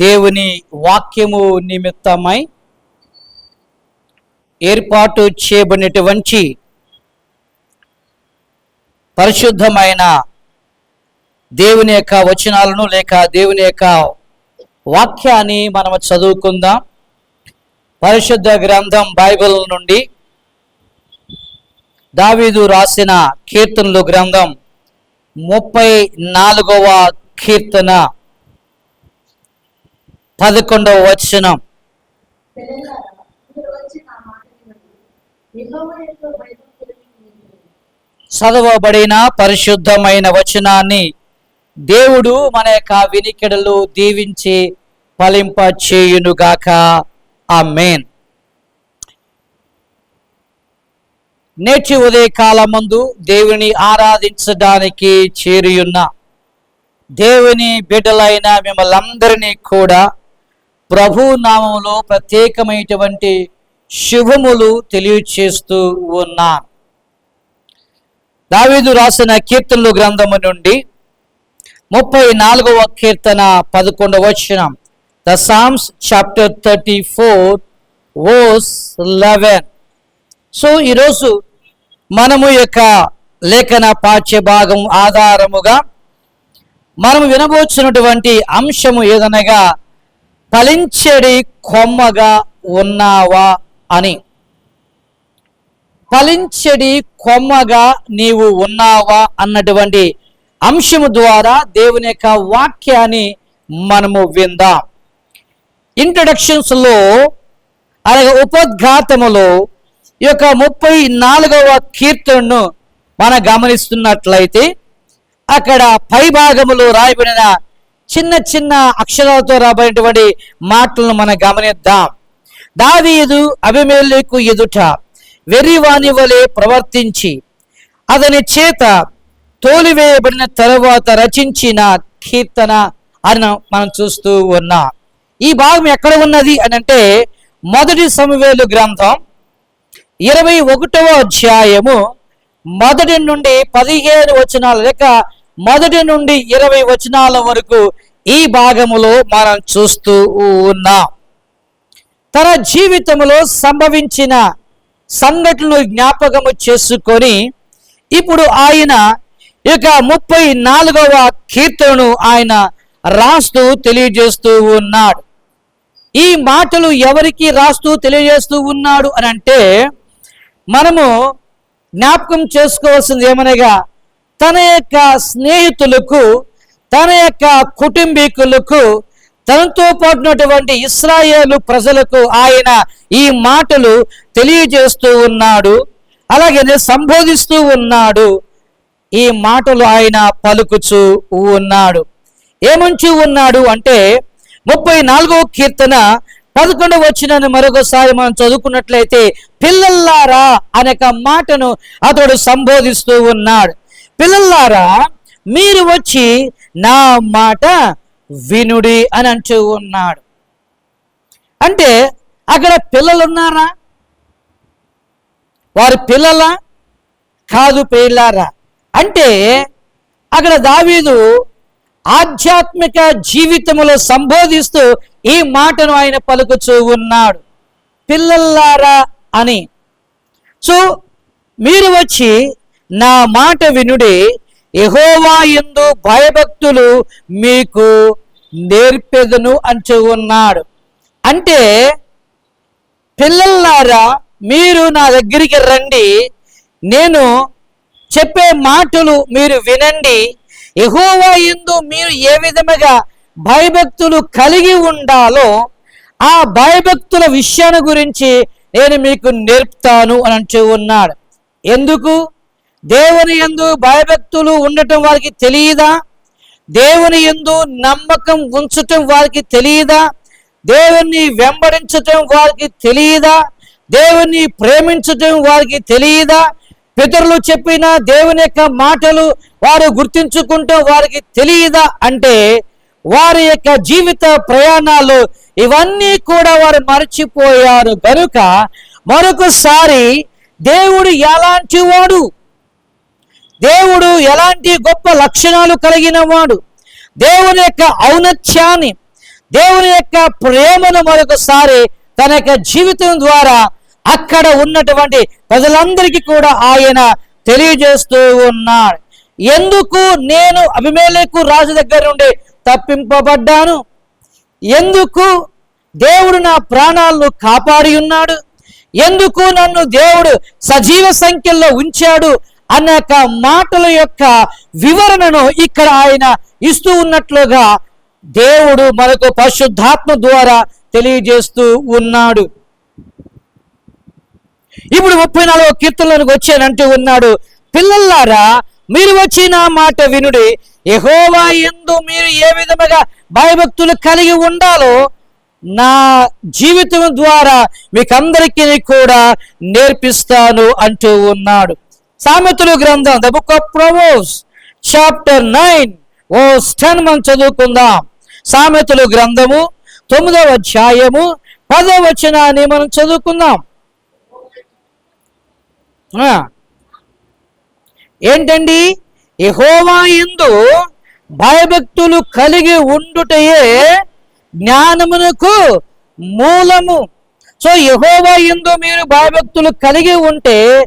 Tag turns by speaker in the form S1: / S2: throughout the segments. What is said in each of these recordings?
S1: దేవుని వాక్యము నిమిత్తమై ఏర్పాటు చేయబడినటువంటి పరిశుద్ధమైన దేవుని యొక్క వచనాలను లేక దేవుని యొక్క వాక్యాన్ని మనం చదువుకుందాం. పరిశుద్ధ గ్రంథం బైబిల్ నుండి దావీదు రాసిన కీర్తనలు గ్రంథం ముప్పై నాలుగవ కీర్తన పదకొండవ వచనం
S2: పిల్లలారా, మీరు వచ్చి నా మాట వినండి. యెహోవా యొక్క పదకొండవ వచనం.
S1: చదవబడిన పరిశుద్ధమైన వచనాన్ని దేవుడు మన యొక్క వినికిడలు దీవించి ఫలింప చేయునుగాక. ఆ మెయిన్ నేటి ఉదయకాలమందు దేవుని ఆరాధించడానికి చేరియున్న దేవుని బిడ్డలైన మిమ్మల్ందరినీ కూడా ప్రభు నామంలో ప్రత్యేకమైనటువంటి శుభములు తెలియచేస్తూ ఉన్నా. దావీదు రాసిన కీర్తనలు గ్రంథము నుండి ముప్పై నాలుగవ కీర్తన పదకొండవ వచనం the Psalms chapter thirty four ఓస్ లెవెన్. సో ఈరోజు మనము యొక్క లేఖన పాఠ్య భాగం ఆధారముగా మనము వినబోచున్నటువంటి అంశము ఏదనగా ఫలించడి కొమ్మగా ఉన్నావా అని. ఫలించడి కొమ్మగా నీవు ఉన్నావా అన్నటువంటి అంశము ద్వారా దేవుని యొక్క వాక్యాన్ని మనము విందాం. ఇంట్రొడక్షన్స్లో అలాగే ఉపద్ఘాతములో ఈ యొక్క ముప్పై నాలుగవ కీర్తనను మనం గమనిస్తున్నట్లయితే అక్కడ పై భాగములో రాయబడిన చిన్న చిన్న అక్షరాలతో రాబడినటువంటి మాటలను మనం గమనిద్దాం. దావీదు అభిమేలకు ఎదుట వెర్రివాని వలె ప్రవర్తించి అతని చేత తోలివేయబడిన తరువాత రచించిన కీర్తన అని మనం చూస్తూ ఉన్నాం. ఈ భాగం ఎక్కడ ఉన్నది అని అంటే మొదటి సమవేలు గ్రంథం ఇరవై ఒకటవ అధ్యాయము మొదటి నుండి పదిహేను వచనాలు లేక మొదటి నుండి ఇరవై వచనాల వరకు ఈ భాగములో మనం చూస్తూ ఉన్నాం. తన జీవితంలో సంభవించిన సంఘటనలు జ్ఞాపకము చేసుకొని ఇప్పుడు ఆయన ఇక ముప్పై నాలుగవ కీర్తనను ఆయన రాస్తూ తెలియజేస్తూ ఉన్నాడు. ఈ మాటలు ఎవరికి రాస్తూ తెలియజేస్తూ ఉన్నాడు అని అంటే మనము జ్ఞాపకం చేసుకోవాల్సింది ఏమనగా తన యొక్క స్నేహితులకు తన యొక్క కుటుంబీకులకు తనతో పాటున్నటువంటి ఇస్రాయేలు ప్రజలకు ఆయన ఈ మాటలు తెలియజేస్తూ ఉన్నాడు. అలాగే సంబోధిస్తూ ఉన్నాడు. ఈ మాటలు ఆయన పలుకుచూ ఉన్నాడు. ఏమంచూ ఉన్నాడు అంటే ముప్పై నాలుగవ కీర్తన పదకొండు వచ్చిన మరొకసారి మనం చదువుకున్నట్లయితే పిల్లల్లారా అనేక మాటను అతడు సంబోధిస్తూ ఉన్నాడు. పిల్లలారా మీరు వచ్చి నా మాట వినుడి అని అంటూ ఉన్నాడు. అంటే అక్కడ పిల్లలు ఉన్నారా వారి పిల్లల? కాదు పిల్లారా అంటే అక్కడ దావీదు ఆధ్యాత్మిక జీవితములో సంబోధిస్తూ ఈ మాటను ఆయన పలుకుచూ ఉన్నాడు. పిల్లల్లారా అని. సో మీరు వచ్చి నా మాట వినుడి ఎహోవా ఎందు భయభక్తులు మీకు నేర్పెదను అంచు ఉన్నాడు. అంటే పిల్లలారా మీరు నా దగ్గరికి రండి నేను చెప్పే మాటలు మీరు వినండి ఎహోవా ఎందు మీరు ఏ విధముగా భయభక్తులు కలిగి ఉండాలో ఆ భయభక్తుల విషయాన్ని గురించి నేను మీకు నేర్పుతాను అని అంటూ ఉన్నాడు. ఎందుకు? దేవుని యందు భయభక్తులు ఉండటం వారికి తెలియదా? దేవుని ఎందు నమ్మకం ఉంచటం వారికి తెలియదా? దేవుణ్ణి వెంబడించటం వారికి తెలియదా? దేవుణ్ణి ప్రేమించటం వారికి తెలియదా? పితరులు చెప్పిన దేవుని యొక్క మాటలు వారు గుర్తించుకుంటూ వారికి తెలియదా? అంటే వారి యొక్క జీవిత ప్రయాణాలు ఇవన్నీ కూడా వారు మర్చిపోయారు. గనుక మరొకసారి దేవుడు ఎలాంటి వాడు? దేవుడు ఎలాంటి గొప్ప లక్షణాలు కలిగిన వాడు? దేవుని యొక్క ఔన్నత్యాన్ని దేవుని యొక్క ప్రేమను మరొకసారి తన యొక్క జీవితం ద్వారా అక్కడ ఉన్నటువంటి ప్రజలందరికీ కూడా ఆయన తెలియజేస్తూ ఉన్నాడు. ఎందుకు నేను అభిమేలకు రాజు దగ్గర నుండి తప్పింపబడ్డాను? ఎందుకు దేవుడు నా ప్రాణాలను కాపాడి ఉన్నాడు? ఎందుకు నన్ను దేవుడు సజీవ సంఖ్యలో ఉంచాడు? అన్న మాటల యొక్క వివరణను ఇక్కడ ఆయన ఇస్తూ ఉన్నట్లుగా దేవుడు మనకు పరిశుద్ధాత్మ ద్వారా తెలియజేస్తూ ఉన్నాడు. ఇప్పుడు ముప్పై నాలుగో కీర్తనలోకి వచ్చానంటూ ఉన్నాడు పిల్లల్లారా మీరు వచ్చిన మాట వినుడి. ఎహోవా ఎందు మీరు ఏ విధముగా భయభక్తులు కలిగి ఉండాలో నా జీవితం ద్వారా మీకందరికీ కూడా నేర్పిస్తాను అంటూ ఉన్నాడు. సామెతలు గ్రంథం the book of Proverbs chapter nine. Oh ten మనం చదువుకుందాం. సామెతలు గ్రంథము తొమ్మిదవ అధ్యాయము పదవ వచనాన్ని మనం చదువుకుందాం. ఆ. ఏంటండి? యహోవా ఎందు భయభక్తులు కలిగి ఉండుటయే జ్ఞానమునకు మూలము. సో యహోవా ఎందు మీరు భయభక్తులు కలిగి ఉంటే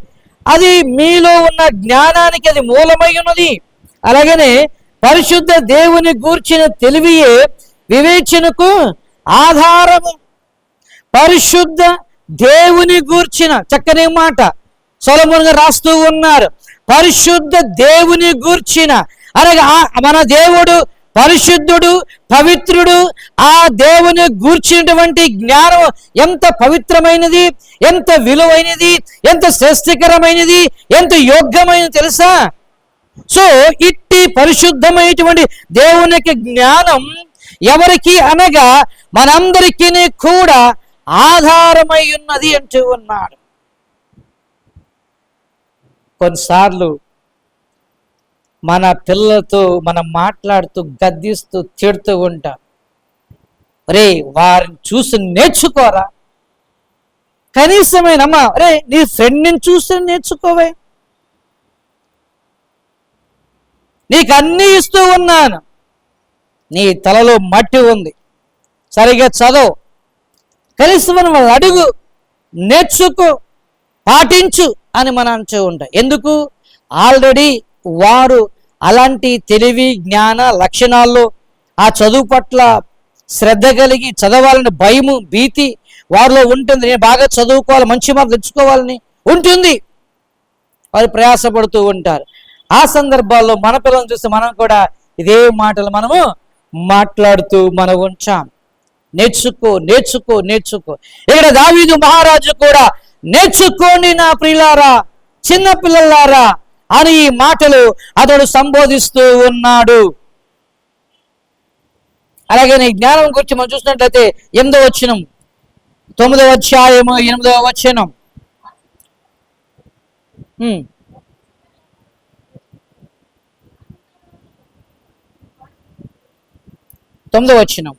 S1: అది మీలో ఉన్న జ్ఞానానికి అది మూలమై ఉన్నది. అలాగనే పరిశుద్ధ దేవుని గూర్చిన తెలివియే వివేచనకు ఆధారము. పరిశుద్ధ దేవుని గూర్చిన చక్కని మాట సొలమున్ రాస్తూ ఉన్నారు. పరిశుద్ధ దేవుని గూర్చిన. అనగా మన దేవుడు పరిశుద్ధుడు పవిత్రుడు ఆ దేవుని గూర్చినటువంటి జ్ఞానం ఎంత పవిత్రమైనది ఎంత విలువైనది ఎంత శ్రేష్ఠకరమైనది ఎంత యోగ్యమైనది తెలుసా? సో ఇట్టి పరిశుద్ధమైనటువంటి దేవుని యొక్క జ్ఞానం ఎవరికి అనగా మనందరికీ కూడా ఆధారమై ఉన్నది అంటూ ఉన్నాడు. కొన్నిసార్లు మన పిల్లలతో మనం మాట్లాడుతూ గద్దిస్తూ తిడుతూ ఉంటాం. రే వారిని చూసి నేర్చుకోరా? కనీసమేనమ్మా రే నీ ఫ్రెండ్ని చూసి నేర్చుకోవే. నీకు అన్నీ ఇస్తూ ఉన్నాను. నీ తలలో మట్టి ఉంది. సరిగా చదువు. కనీసం మనం అడుగు నేర్చుకో పాటించు అని మనం అంటూ ఉంటాం. ఎందుకు? ఆల్రెడీ వారు అలాంటి తెలివి జ్ఞాన లక్షణాల్లో ఆ చదువు పట్ల శ్రద్ధ కలిగి చదవాలని భయము భీతి వారిలో ఉంటుంది. నేను బాగా చదువుకోవాలి మంచి మార్కులు తెచ్చుకోవాలని ఉంటుంది. వారు ప్రయాసపడుతూ ఉంటారు. ఆ సందర్భాల్లో మన పిల్లలను చూస్తే మనం కూడా ఇదే మాటలు మనము మాట్లాడుతూ మనం ఉంచాం. నేర్చుకో నేర్చుకో నేర్చుకో. ఇక్కడ దావీదు మహారాజు కూడా నేర్చుకోండి నా ప్రియులారా చిన్న పిల్లలారా అని ఈ మాటలు అతడు సంబోధిస్తూ ఉన్నాడు. అలాగే నీ జ్ఞానం గురించి మనం చూసినట్లయితే ఎనిమిదో వచ్చినం తొమ్మిదవ అధ్యాయము ఎనిమిదవ వచనం. ఉమ్. తొమ్మిదవ వచనం.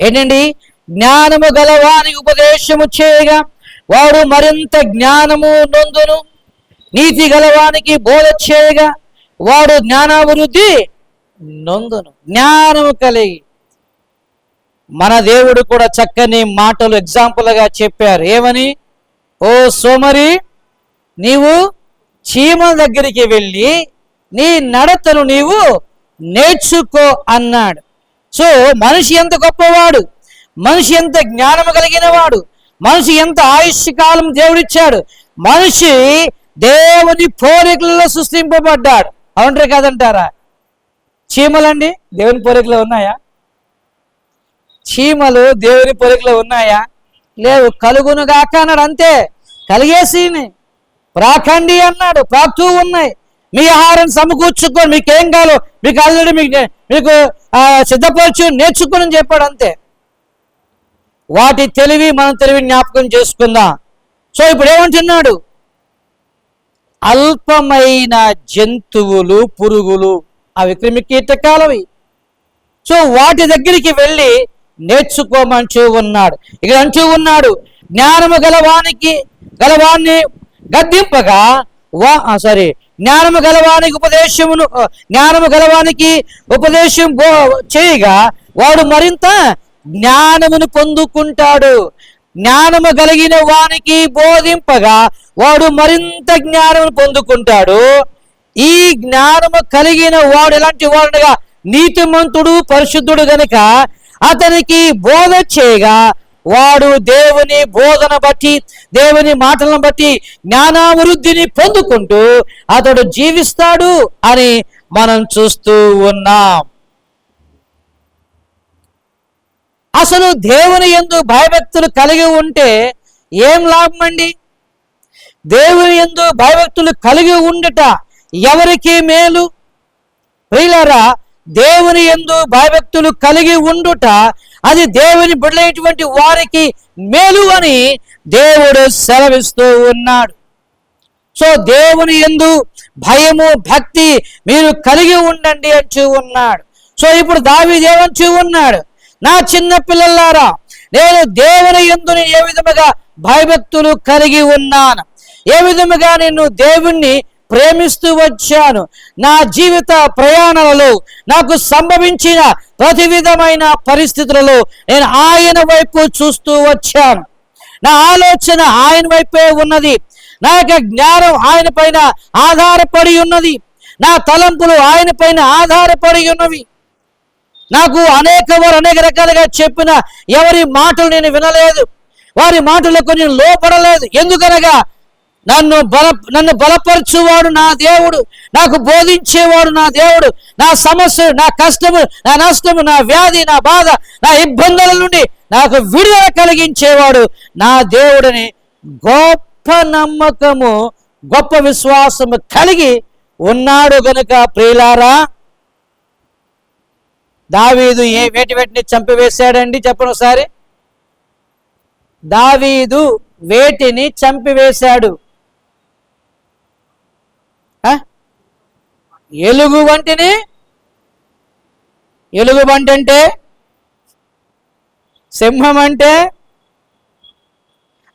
S1: ఏంటండి? జ్ఞానము గలవాని ఉపదేశము చేయగా వాడు మరింత జ్ఞానము నొందును. నీతి గలవానికి బోధ చేయగా వాడు జ్ఞానాభివృద్ధి నొందును. జ్ఞానము కలిగి మన దేవుడు కూడా చక్కని మాటలు ఎగ్జాంపుల్గా చెప్పారు. ఏమని? ఓ సోమరి నీవు చీమల దగ్గరికి వెళ్ళి నీ నడతను నీవు నేర్చుకో అన్నాడు. సో మనిషి ఎంత గొప్పవాడు? మనిషి ఎంత జ్ఞానము కలిగిన వాడు మనిషి ఎంత ఆయుష్ కాలం దేవుడిచ్చాడు మనిషి దేవుని పోలికలలో సృష్టింపబడ్డాడు. అవునరే కాదంటారా? చీమలండి దేవుని పోలికలో ఉన్నాయా? చీమలు దేవుని పోలికలో ఉన్నాయా? లేవు కలుగును గాక అన్నాడు అంతే. కలిగేసిని. ప్రాకండి అన్నాడు ప్రాక్తూ ఉన్నాయి. మీ ఆహారం సమకూర్చుకొని మీకేం కావాలో మీకు ఆల్రెడీ మీకు మీకు సిద్ధపరచు నేర్చుకుని చెప్పాడు అంతే. వాటి తెలివి మనం తెలివి జ్ఞాపకం చేసుకుందాం. సో ఇప్పుడు ఏమంటున్నాడు? అల్పమైన జంతువులు పురుగులు అవి క్రిమి కీటకాలవి సో వాటి దగ్గరికి వెళ్ళి నేర్చుకోమంటూ ఉన్నాడు. ఇక్కడ అంటూ ఉన్నాడు జ్ఞానము గలవానికి గలవాన్ని గద్దింపగా వా సారీ జ్ఞానము గలవానికి ఉపదేశమును జ్ఞానము గలవానికి ఉపదేశం చేయగా వాడు మరింత జ్ఞానమును పొందుకుంటాడు. జ్ఞానము కలిగిన వానికి బోధింపగా వాడు మరింత జ్ఞానమును పొందుకుంటాడు. ఈ జ్ఞానము కలిగిన వాడు ఎలాంటి వాడుగా నీతిమంతుడు పరిశుద్ధుడు గనుక అతనికి బోధ చేయగా వాడు దేవుని బోధన బట్టి దేవుని మాటలను బట్టి జ్ఞానాభివృద్ధిని పొందుకుంటూ అతడు జీవిస్తాడు అని మనం చూస్తూ ఉన్నాం. అసలు దేవుని ఎందు భయభక్తులు కలిగి ఉంటే ఏం లాభం అండి? దేవుని ఎందు భయభక్తులు కలిగి ఉండుట ఎవరికి మేలు? ప్రియులారా దేవుని ఎందు భయభక్తులు కలిగి ఉండుట అది దేవుని బిడ్డలైనటువంటి వారికి మేలు అని దేవుడు సెలవిస్తూ ఉన్నాడు. సో దేవుని ఎందు భయము భక్తి మీరు కలిగి ఉండండి అంటూ ఉన్నాడు. సో ఇప్పుడు దావీదేవంచూ ఉన్నాడు? నా చిన్న పిల్లలారా నేను దేవుని ఎందుని ఏ విధముగా భయభక్తులు కలిగి ఉన్నాను? ఏ విధముగా నేను దేవుణ్ణి ప్రేమిస్తూ వచ్చాను? నా జీవిత ప్రయాణాలలో నాకు సంభవించిన ప్రతి విధమైన పరిస్థితులలో నేను ఆయన వైపు చూస్తూ వచ్చాను. నా ఆలోచన ఆయన వైపే ఉన్నది. నా యొక్క జ్ఞానం ఆయన పైన ఆధారపడి ఉన్నది. నా తలంపులు ఆయన పైన ఆధారపడి ఉన్నవి. నాకు అనేక వారు అనేక రకాలుగా చెప్పిన ఎవరి మాటలు నేను వినలేదు. వారి మాటలకు నేను లోపడలేదు. ఎందుకనగా నన్ను బల నన్ను బలపరచువాడు నా దేవుడు. నాకు బోధించేవాడు నా దేవుడు. నా సమస్య నా కష్టము నా నష్టము నా వ్యాధి నా బాధ నా ఇబ్బందుల నుండి నాకు విడుదల కలిగించేవాడు నా దేవుడిని గొప్ప నమ్మకము గొప్ప విశ్వాసము కలిగి ఉన్నాడు గనుక ప్రియులారా దావీదు ఏ వేటి వేటిని చంపివేశాడండి? చెప్పను ఒకసారి. దావీదు వేటిని చంపివేశాడు. ఆ? ఎలుగు వంటిని? ఎలుగు వంటి అంటే? సింహం అంటే?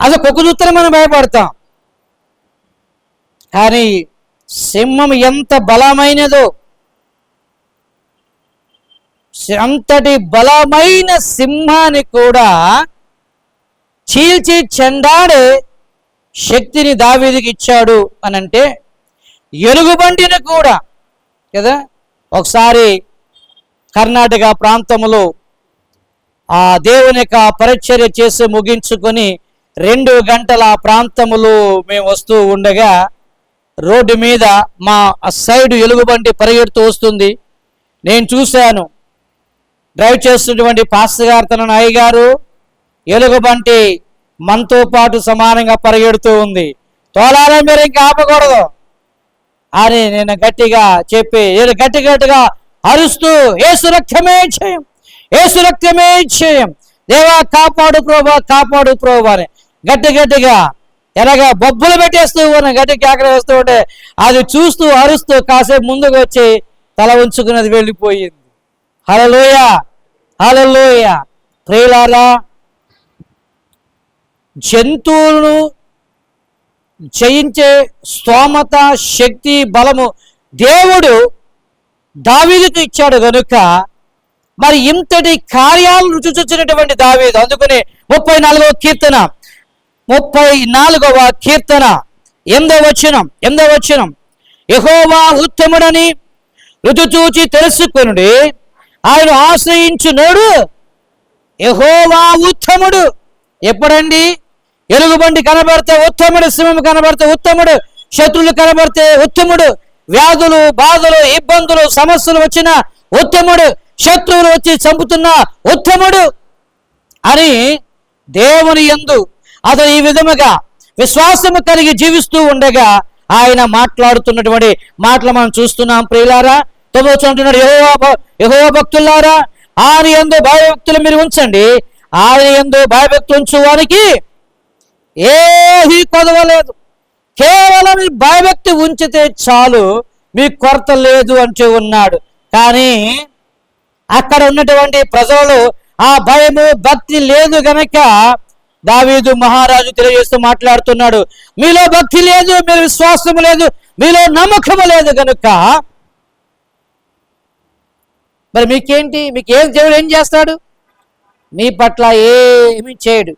S1: అసలు కుక్క చూస్తే మనం భయపడతాం. కానీ సింహం ఎంత బలమైనదో అంతటి బలమైన సింహాన్ని కూడా చీల్చి చెండాడే శక్తిని దావీదికి ఇచ్చాడు అని అంటే ఎలుగుబంటిని కూడా కదా? ఒకసారి కర్ణాటక ప్రాంతంలో ఆ దేవుని యొక్క పరిచర్య చేసి ముగించుకొని రెండు గంటల ఆ మేము వస్తూ ఉండగా రోడ్డు మీద మా సైడ్ ఎలుగుబంటి పరిగెడుతూ వస్తుంది. నేను చూశాను. డ్రైవ్ చేస్తున్నటువంటి పాస్టర్ గారు తన నాయ గారు ఎలుగుబంటి మనతో పాటు సమానంగా పరిగెడుతూ ఉంది. తోలాలని మీరు ఇంకా ఆపకూడదు అని నేను గట్టిగా చెప్పి నేను గట్టి గట్టిగా అరుస్తూ ఏ సురక్షమే చేయం ఏ సురక్షమే చేయం దేవా కాపాడు ప్రోభా కాపాడు ప్రోభా అని గట్టి గట్టిగా ఎలాగా బొబ్బులు పెట్టేస్తూ ఉన్న గట్టి కేకలు వేస్తూ ఉంటే అది చూస్తూ అరుస్తూ కాసేపు ముందుకు వచ్చి తల ఉంచుకున్నది వెళ్ళిపోయింది. హలలోయ హలలోయ ప్రేలారా జంతువులను జయించే స్తోమత శక్తి బలము దేవుడు దావీదుకు ఇచ్చాడు కనుక మరి ఇంతటి కార్యాలను రుచి చూచినటువంటి దావీదు. అందుకునే ముప్పై నాలుగవ కీర్తన ముప్పై నాలుగవ కీర్తన. ఎందో వచనం ఎందో వచనం. యహోవా ఉత్తముడని రుచి చూచి తెలుసుకుని ఆయన ఆశ్రయించునోడు యహోవా ఉత్తముడు. ఎప్పుడండి? ఎలుగుబండి కనబడితే ఉత్తముడు సింహం కనబడితే ఉత్తముడు శత్రువులు కనబడితే ఉత్తముడు వ్యాధులు బాధలు ఇబ్బందులు సమస్యలు వచ్చిన ఉత్తముడు శత్రువులు వచ్చి చంపుతున్న ఉత్తముడు అని దేవుని ఎందు అతను ఈ విధముగా విశ్వాసము కలిగి జీవిస్తూ ఉండగా ఆయన మాట్లాడుతున్నటువంటి మాటలు మనం చూస్తున్నాం ప్రియులారా. తొమ్మిది అంటున్నాడు. యహోవా యహోవా భక్తులారా ఆయన ఎందు భయభక్తులు మీరు ఉంచండి. ఆయన ఎందు భయభక్తులు ఉంచువానికి ఏది కొదవలేదు కేవలం భయభక్తి ఉంచితే చాలు మీ కొరత లేదు అంటూ ఉన్నాడు. కానీ అక్కడ ఉన్నటువంటి ప్రజలు ఆ భయము భక్తి లేదు గనక దావీదు మహారాజు తెలియజేస్తూ మాట్లాడుతున్నాడు. మీలో భక్తి లేదు మీరు విశ్వాసము లేదు మీలో నమ్మకము లేదు కనుక మరి మీకేంటి? మీకు ఏం దేవుడు ఏం చేస్తాడు? మీ పట్ల ఏమి చేయడు.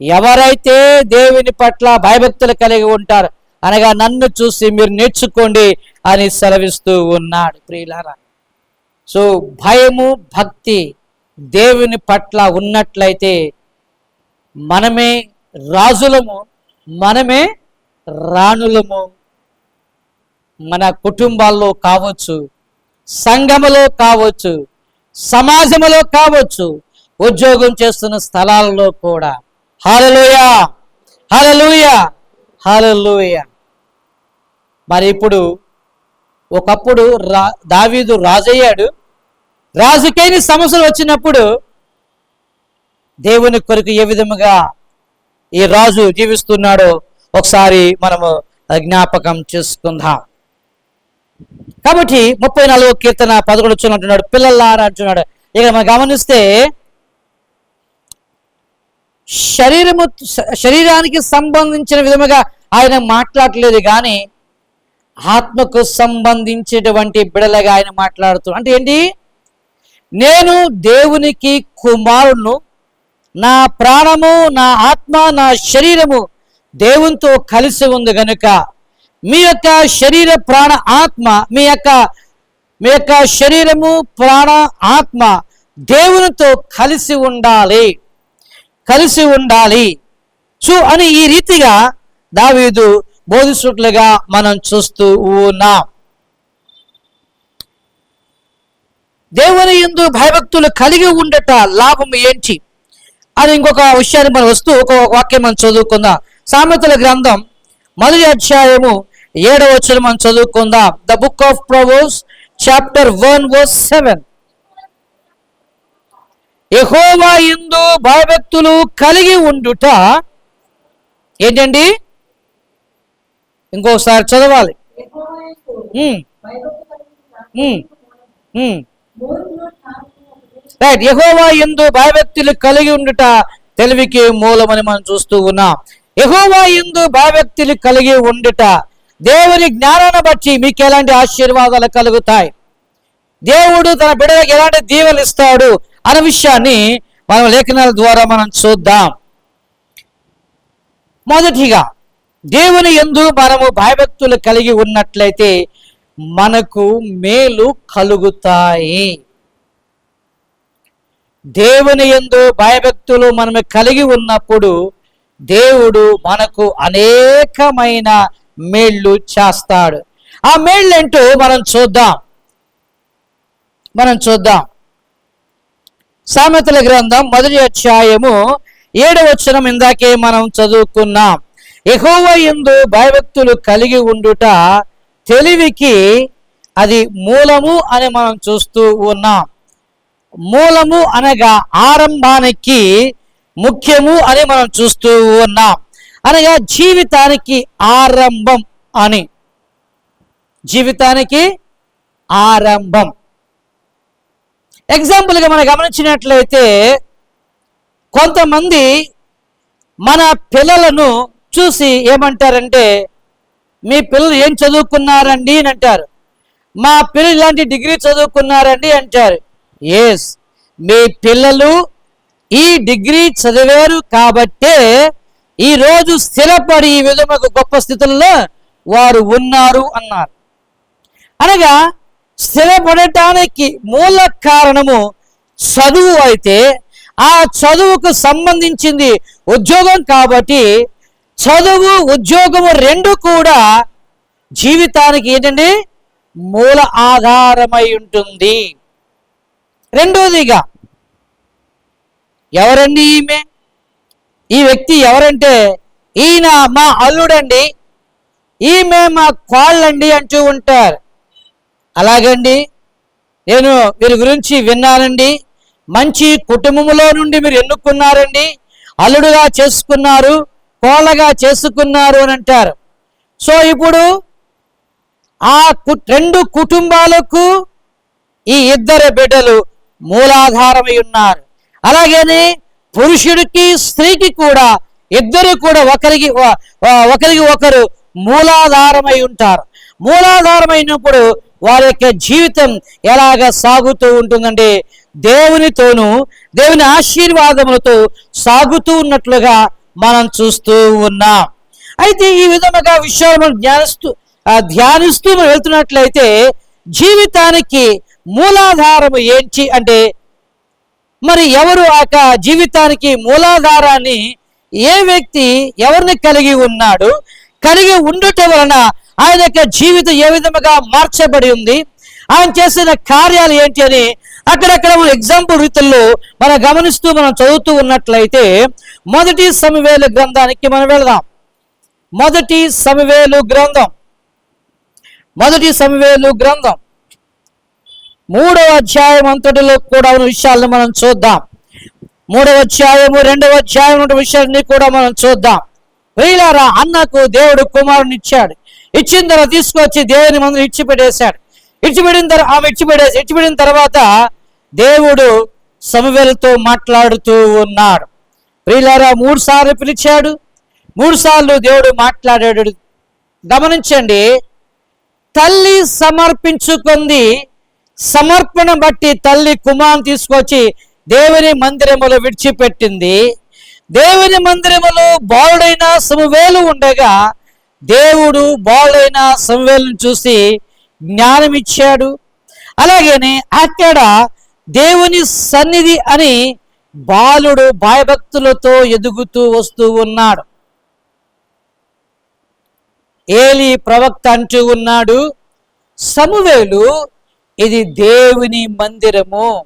S1: ఎవరైతే దేవుని పట్ల భయభక్తులు కలిగి ఉంటారు అనగా నన్ను చూసి మీరు నేర్చుకోండి అని సెలవిస్తూ ఉన్నాడు ప్రియులారా. సో భయము భక్తి దేవుని పట్ల ఉన్నట్లయితే మనమే రాజులము మనమే రాణులము. మన కుటుంబాల్లో కావచ్చు సంఘములో కావచ్చు సమాజంలో కావచ్చు ఉద్యోగం చేస్తున్న స్థలాలలో కూడా. హలలుయ హలలుయ హలలుయ మరి ఇప్పుడు ఒకప్పుడు రా దావీదు రాజయ్యాడు. రాజుకైన సమస్యలు వచ్చినప్పుడు దేవుని కొరకు ఏ విధముగా ఈ రాజు జీవిస్తున్నాడో ఒకసారి మనము జ్ఞాపకం చేసుకుందాం. కాబట్టి ముప్పై నాలుగో కీర్తన పదకొండు వచ్చి అంటున్నాడు పిల్లలారా అంటున్నాడు. ఇక్కడ మనం గమనిస్తే శరీరము శరీరానికి సంబంధించిన విధముగా ఆయన మాట్లాడలేదు కానీ ఆత్మకు సంబంధించినటువంటి బిడలగా ఆయన మాట్లాడుతూ అంటే ఏంటి? నేను దేవునికి కుమారును నా ప్రాణము నా ఆత్మ నా శరీరము దేవునితో కలిసి ఉంది గనుక మీ యొక్క శరీర ప్రాణ ఆత్మ మీ యొక్క మీ యొక్క శరీరము ప్రాణ ఆత్మ దేవునితో కలిసి ఉండాలి. కలిసి ఉండాలి. చూ అని ఈ రీతిగా దావీదు బోధిసుట్లుగా మనం చూస్తూ ఉన్నాం. దేవుని ఎందు భయభక్తులు కలిగి ఉండట లాభం ఏంటి? అని ఇంకొక విషయాన్ని మనం వస్తూ ఒక వాక్యం మనం చదువుకుందాం. సామెతల గ్రంథం మొదటి అధ్యాయము ఏడవ వచ్చిన మనం చదువుకుందాం. The book of Proverbs chapter one verse seven యహోవా ఇందు భయభక్తులు కలిగి ఉండుట ఏంటండి? ఇంకోసారి చదవాలి. రైట్ యహోవా ఎందు భయభక్తులు కలిగి ఉండుట తెలివికి మూలమని మనం చూస్తూ ఉన్నాం. యహోవా ఎందు భయభక్తులు కలిగి ఉండుట దేవుని జ్ఞానాన్ని బట్టి మీకు ఎలాంటి ఆశీర్వాదాలు కలుగుతాయి? దేవుడు తన బిడ్డలకు ఎలాంటి దీవెలు ఇస్తాడు అనే విషయాన్ని మనం లేఖనాల ద్వారా మనం చూద్దాం. మొదటిగా దేవుని ఎందు మనము భయభక్తులు కలిగి ఉన్నట్లయితే మనకు మేలు కలుగుతాయి. దేవుని ఎందు భయభక్తులు మనము కలిగి ఉన్నప్పుడు దేవుడు మనకు అనేకమైన మేళ్ళు చేస్తాడు. ఆ మేళ్ళేంటో మనం చూద్దాం. మనం చూద్దాం. సామెతల గ్రంథం మొదటి అధ్యాయము ఏడవచనం ఇందాకే మనం చదువుకున్నాం. ఎహోవ ఎందు భయభక్తులు కలిగి ఉండుట తెలివికి అది మూలము అని మనం చూస్తూ ఉన్నాం. మూలము అనగా ఆరంభానికి ముఖ్యము అని మనం చూస్తూ ఉన్నాం. అనగా జీవితానికి ఆరంభం అని. జీవితానికి ఆరంభం. ఎగ్జాంపుల్గా మనం గమనించినట్లయితే కొంతమంది మన పిల్లలను చూసి ఏమంటారంటే మీ పిల్లలు ఏం చదువుకున్నారండి? అని అంటారు. మా పిల్లలు ఇలాంటి డిగ్రీ చదువుకున్నారండి? అంటారు. ఎస్ మీ పిల్లలు ఈ డిగ్రీ చదివారు కాబట్టే ఈరోజు స్థిరపడి ఈ విధమైన గొప్ప స్థితుల్లో వారు ఉన్నారు అన్నారు. అనగా స్థిరపడటానికి మూల కారణము చదువు అయితే ఆ చదువుకు సంబంధించింది ఉద్యోగం కాబట్టి చదువు ఉద్యోగము రెండు కూడా జీవితానికి ఏంటండి? మూల ఆధారమై ఉంటుంది. రెండోదిగా ఎవరండి ఈమె? ఈ వ్యక్తి ఎవరంటే ఈయన మా అల్లుడండి ఈమె మా కోళ్ళండి అంటూ ఉంటారు. అలాగండి నేను వీరి గురించి విన్నానండి మంచి కుటుంబంలో నుండి మీరు ఎన్నుకున్నారండి అల్లుడుగా చేసుకున్నారు కోళ్ళగా చేసుకున్నారు అని అంటారు. సో ఇప్పుడు ఆ రెండు కుటుంబాలకు ఈ ఇద్దరు బిడ్డలు మూలాధారమై ఉన్నారు. అలాగని పురుషుడికి స్త్రీకి కూడా ఇద్దరు కూడా ఒకరికి ఒకరికి ఒకరు మూలాధారమై ఉంటారు. మూలాధారమైనప్పుడు వారి యొక్క జీవితం ఎలాగ సాగుతూ ఉంటుందంటే దేవునితోనూ దేవుని ఆశీర్వాదములతో సాగుతూ ఉన్నట్లుగా మనం చూస్తూ ఉన్నాం. అయితే ఈ విధముగా విషయాలు మనం ధ్యానిస్తూ ధ్యానిస్తూ మనం వెళ్తున్నట్లయితే జీవితానికి మూలాధారము ఏంటి అంటే మరి ఎవరు ఆ జీవితానికి మూలాధారాన్ని ఏ వ్యక్తి ఎవరిని కలిగి ఉన్నాడు కలిగి ఉండటం వలన ఆయన యొక్క జీవితం ఏ విధముగా మార్చబడి ఉంది ఆయన చేసిన కార్యాలు ఏంటి అని అక్కడక్కడ మనం ఎగ్జాంపుల్ రీతుల్లో మనం గమనిస్తూ మనం చదువుతూ ఉన్నట్లయితే మొదటి సమవేలు గ్రంథానికి మనం వెళదాం. మొదటి సమవేలు గ్రంథం. మొదటి సమవేలు గ్రంథం. మూడవ అధ్యాయం అంతటిలో కూడా ఉన్న విషయాలను మనం చూద్దాం. మూడవ అధ్యాయము రెండవ అధ్యాయం విషయాన్ని కూడా మనం చూద్దాం. వీళ్ళారా అన్నకు దేవుడు కుమారుని ఇచ్చాడు. ఇచ్చిన తర్వాత తీసుకొచ్చి దేవుని మందు ఇచ్చిపెట్టేశాడు ఇచ్చిపెట్టిన తర్వాత ఆమె ఇచ్చిపెట్టేసి ఇచ్చిపెట్టిన తర్వాత దేవుడు సమవేలతో మాట్లాడుతూ ఉన్నాడు. వీళ్ళారా మూడు సార్లు పిలిచాడు. మూడు సార్లు దేవుడు మాట్లాడాడు. గమనించండి. తల్లి సమర్పించుకుంది సమర్పణ బట్టి తల్లి కుమారం తీసుకొచ్చి దేవుని మందిరములో విడిచిపెట్టింది. దేవుని మందిరములో బాలుడైన సమవేలు ఉండగా దేవుడు బాలుడైన సమవేలును చూసి జ్ఞానం ఇచ్చాడు అలాగనే అక్కడ దేవుని సన్నిధి అని బాలుడు భయభక్తులతో ఎదుగుతూ వస్తూ ఉన్నాడు. ఏలి ప్రవక్త అంటూ ఉన్నాడు సమువేలు ఇది దేవుని మందిరము.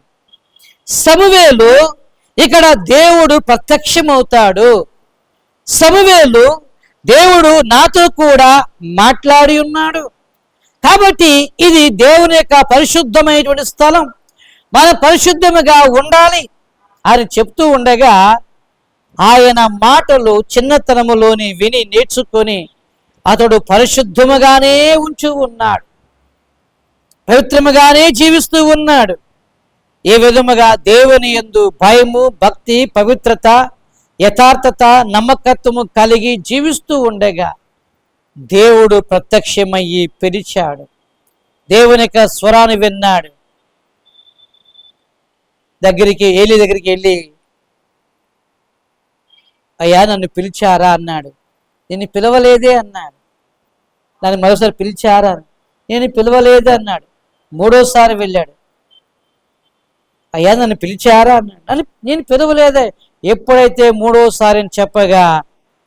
S1: సమువేలు ఇక్కడ దేవుడు ప్రత్యక్షమవుతాడు. సమువేలు దేవుడు నాతో కూడా మాట్లాడి ఉన్నాడు. కాబట్టి ఇది దేవుని యొక్క పరిశుద్ధమైనటువంటి స్థలం. మనం పరిశుద్ధముగా ఉండాలి అని చెప్తూ ఉండగా ఆయన మాటలు చిన్నతనములోని విని నేర్చుకొని అతడు పరిశుద్ధముగానే ఉంచు ఉన్నాడు. పవిత్రముగానే జీవిస్తూ ఉన్నాడు. ఏ విధముగా దేవుని యందు భయము భక్తి పవిత్రత యథార్థత నమ్మకత్వము కలిగి జీవిస్తూ ఉండగా దేవుడు ప్రత్యక్షమయ్యి పిలిచాడు. దేవుని యొక్క స్వరాన్ని విన్నాడు. దగ్గరికి ఏలి దగ్గరికి వెళ్ళి అయ్యా నన్ను పిలిచారా? అన్నాడు. నేను పిలవలేదే అన్నాడు. నన్ను మరోసారి పిలిచారా? నేను పిలవలేదే అన్నాడు. మూడోసారి వెళ్ళాడు. అయ్యా నన్ను పిలిచారా? అన్నాడు నేను పిలవలేదే. ఎప్పుడైతే మూడోసారి అని చెప్పగా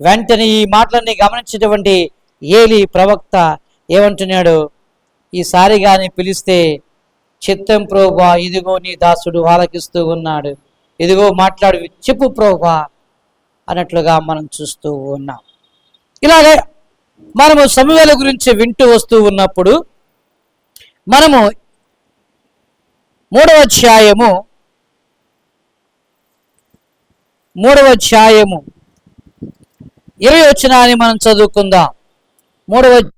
S1: వెంటనే ఈ మాటలన్నీ గమనించినటువంటి ఏలి ప్రవక్త ఏమంటున్నాడు ఈసారి కానీ పిలిస్తే చిత్తం ప్రోభా ఇదిగో నీ దాసుడు ఆలకిస్తూ ఉన్నాడు. ఇదిగో మాట్లాడు చెప్పు ప్రోభా అన్నట్లుగా మనం చూస్తూ ఉన్నాం. ఇలాగే మనము సమయాల గురించి వింటూ వస్తూ ఉన్నప్పుడు మనము మూడవ అధ్యాయము మూడవ అధ్యాయము. ఇరవై వచ్చినాన్ని మనం చదువుకుందాం. మూడవ